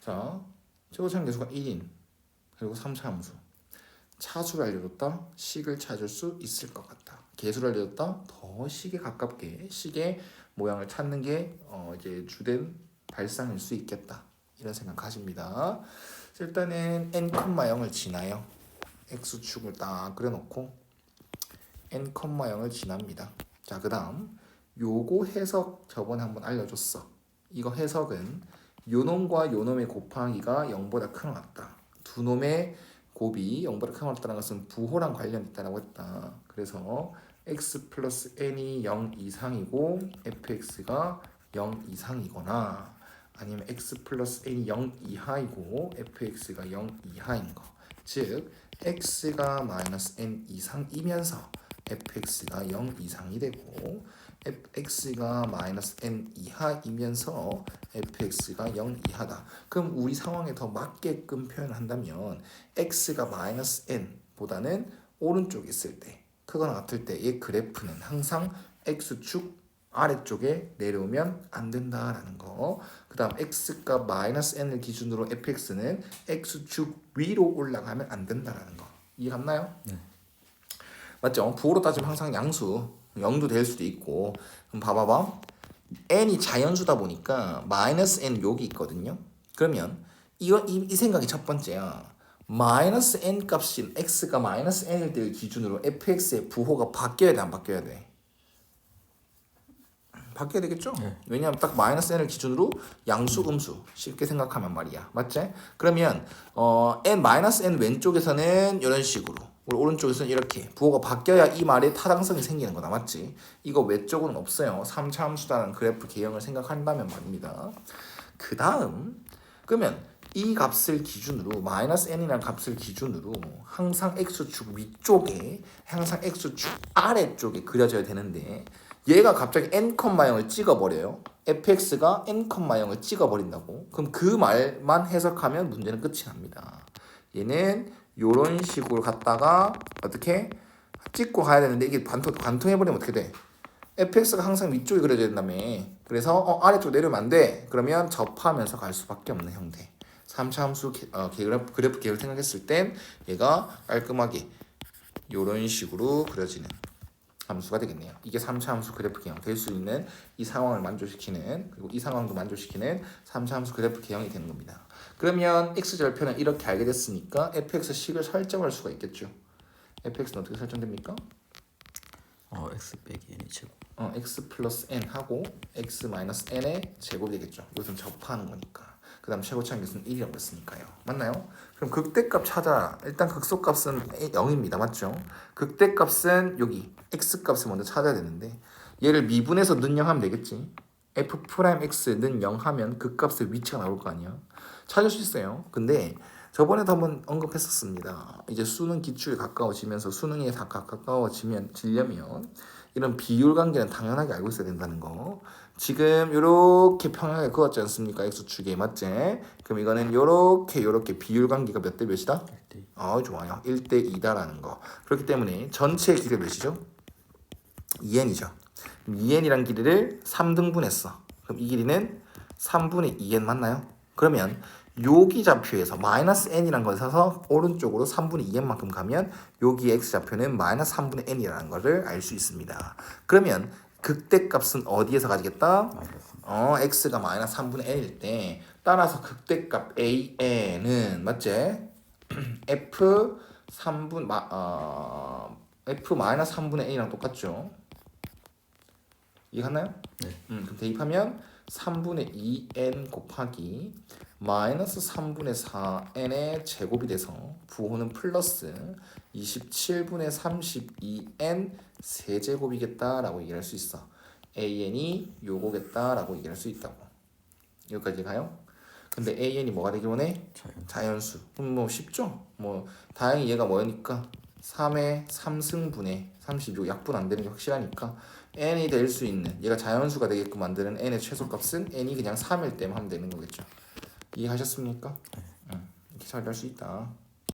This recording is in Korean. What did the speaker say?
자, 최고차는 계수가 1인 그리고 3차 함수. 차수를 알려줬다. 식을 찾을 수 있을 것 같다. 개수를 알려줬다. 더 식에 가깝게 식의 모양을 찾는 게 어, 이제 주된 발상일 수 있겠다. 이런 생각 가집니다. 자, 일단은 n, 0을 지나요. x축을 딱 그려놓고 n, 0을 지납니다. 자, 그 다음 요거 해석 저번에 한번 알려줬어. 이거 해석은 요놈과 요놈의 곱하기가 0보다 큰 왔다. 두 놈의 곱이 0보다 큰 왔다는 것은 부호랑 관련이 있다라고 했다. 그래서 x 플러스 n이 0 이상이고 fx가 0 이상이거나 아니면 x 플러스 n이 0 이하이고 fx가 0 이하인 거. 즉 x가 마이너스 n 이상이면서 fx가 0 이상이 되고 fx가 마이너스 n 이하이면서 fx가 0 이하다. 그럼 우리 상황에 더 맞게끔 표현한다면 x가 마이너스 n보다는 오른쪽에 있을 때 크거나 같을 때의 그래프는 항상 x축 아래쪽에 내려오면 안 된다라는 거. 그 다음 x값 마이너스 n을 기준으로 fx는 x축 위로 올라가면 안 된다라는 거. 이해 갔나요? 네. 맞죠? 부호로 따지면 항상 양수 0도 될 수도 있고 그럼 봐봐봐 n이 자연수다 보니까 마이너스 n 여기 있거든요 그러면 이거 이, 이 생각이 첫 번째야 마이너스 n 값인 x가 마이너스 n일 때 기준으로 fx의 부호가 바뀌어야 돼 안 바뀌어야 돼 바뀌어야 되겠죠? 네. 왜냐하면 딱 마이너스 n을 기준으로 양수 음수 쉽게 생각하면 말이야 맞지? 그러면 어, n 마이너스 n 왼쪽에서는 이런 식으로 우리 오른쪽에서는 이렇게 부호가 바뀌어야 이 말에 타당성이 생기는 거다 맞지? 이거 외쪽은 없어요 3차 함수라는 그래프 개형을 생각한다면 말입니다 그 다음 그러면 이 값을 기준으로 마이너스 n이라는 값을 기준으로 항상 x축 위쪽에 항상 x축 아래쪽에 그려져야 되는데 얘가 갑자기 n, 0을 찍어버려요. fx가 n, 0을 찍어버린다고. 그럼 그 말만 해석하면 문제는 끝이 납니다. 얘는 요런 식으로 갔다가 어떻게 찍고 가야 되는데 이게 관통, 관통해버리면 어떻게 돼? fx가 항상 위쪽에 그려져 있다며. 그래서 어, 아래쪽 내려오면 안 돼. 그러면 접하면서 갈 수밖에 없는 형태. 3차 함수 개, 어, 그래프, 그래프 계획을 생각했을 땐 얘가 깔끔하게 요런 식으로 그려지는 함수가 되겠네요. 이게 3차 함수 그래프 개형 될 수 있는 이 상황을 만족시키는 그리고 이 상황도 만족시키는 3차 함수 그래프 개형이 되는 겁니다. 그러면 x 절편을 이렇게 알게 됐으니까 fx 식을 설정할 수가 있겠죠. fx는 어떻게 설정됩니까? 어 x 빼기 n이 제곱. 어, x 플러스 n 하고 x 마이너스 n의 제곱이 되겠죠. 이것은 접하는 거니까. 그 다음 최고차는 계수는 1이라고 했으니까요. 맞나요? 그럼 극대값 찾아라. 일단 극소값은 0입니다. 맞죠? 극대값은 여기 x값을 먼저 찾아야 되는데 얘를 미분해서 는0 하면 되겠지. f 프라임 x는 0 하면 그 값의 위치가 나올 거 아니야. 찾을 수 있어요. 근데 저번에도 한번 언급했었습니다. 이제 수능 기출에 가까워지면서 수능에 다 가- 가까워지면 지려면 이런 비율 관계는 당연하게 알고 있어야 된다는 거. 지금 요렇게 평행하게 그었지 않습니까? x축에 맞지? 그럼 이거는 요렇게 비율 관계가 몇 대 몇이다? 1대 아 좋아요. 1대 2다라는 거. 그렇기 때문에 전체 길이 몇이죠? 2n이죠. 2n이란 길이를 3등분했어. 그럼 이 길이는 3분의 2n 맞나요? 그러면 여기 좌표에서 마이너스 n이란 걸 사서 오른쪽으로 3분의 2n만큼 가면 여기 x 좌표는 마이너스 3분의 n이라는 것을 알 수 있습니다. 그러면 극대값은 어디에서 가지겠다? 어, x가 마이너스 3분의 n일 때 따라서 극대값 an은 맞지? f 3분 마, 어, f 마이너스 3분의 n이랑 똑같죠? 이해갔나요? 네. 음, 그럼 대입하면 3분의 2n 곱하기 마이너스 3분의 4n의 제곱이 돼서 부호는 플러스 27분의 32n 세제곱이겠다라고 얘기할 수 있어. an이 요거겠다라고 얘기할 수 있다고. 여기까지 가요? 근데 an이 뭐가 되길 원해? 자연. 자연수. 그럼 뭐 쉽죠? 뭐 다행히 얘가 뭐니까 3의 3승분의 36 약분 안 되는 게 확실하니까 n이 될 수 있는 얘가 자연수가 되게끔 만드는 n의 최소값은 n이 그냥 3일 때만 하면 되는 거겠죠. 이해하셨습니까? 응. 이렇게 잘 될 수 있다.